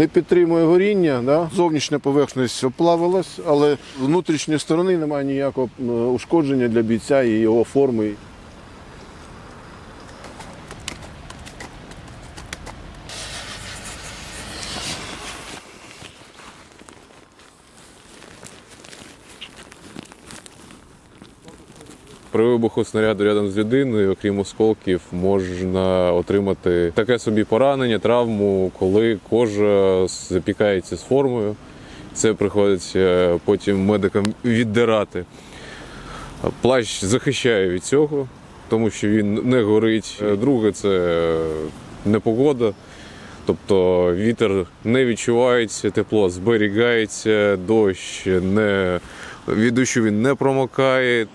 не підтримує горіння. Да? Зовнішня поверхність оплавилась, але внутрішньої сторони немає ніякого ушкодження для бійця і його форми. При вибуху снаряду рядом з людиною, окрім осколків, можна отримати таке собі поранення, травму, коли кожа запікається з формою. Це приходиться потім медикам віддирати. Плащ захищає від цього, тому що він не горить. Друге це непогода. Тобто вітер не відчувається, тепло зберігається, дощ не від дощу він не промокає.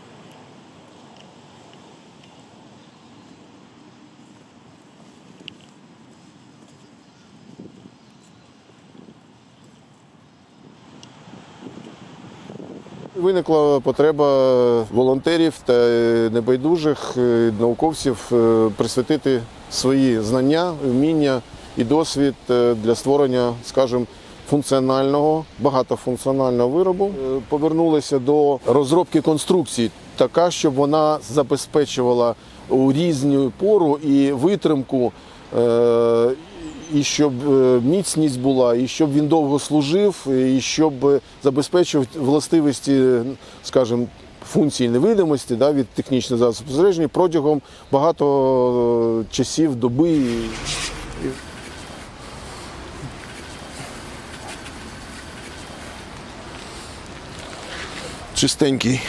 Виникла потреба волонтерів та небайдужих е, науковців е, присвятити свої знання, вміння і досвід е, для створення, скажімо, функціонального, багатофункціонального виробу. Е, Повернулися до розробки конструкції, така, щоб вона забезпечувала у різну пору і витримку. І щоб е, міцність була, і щоб він довго служив, і щоб е, забезпечив властивості, скажімо, функції невидимості да, від технічних засобів спостереження протягом багато е, часів доби. Чистенький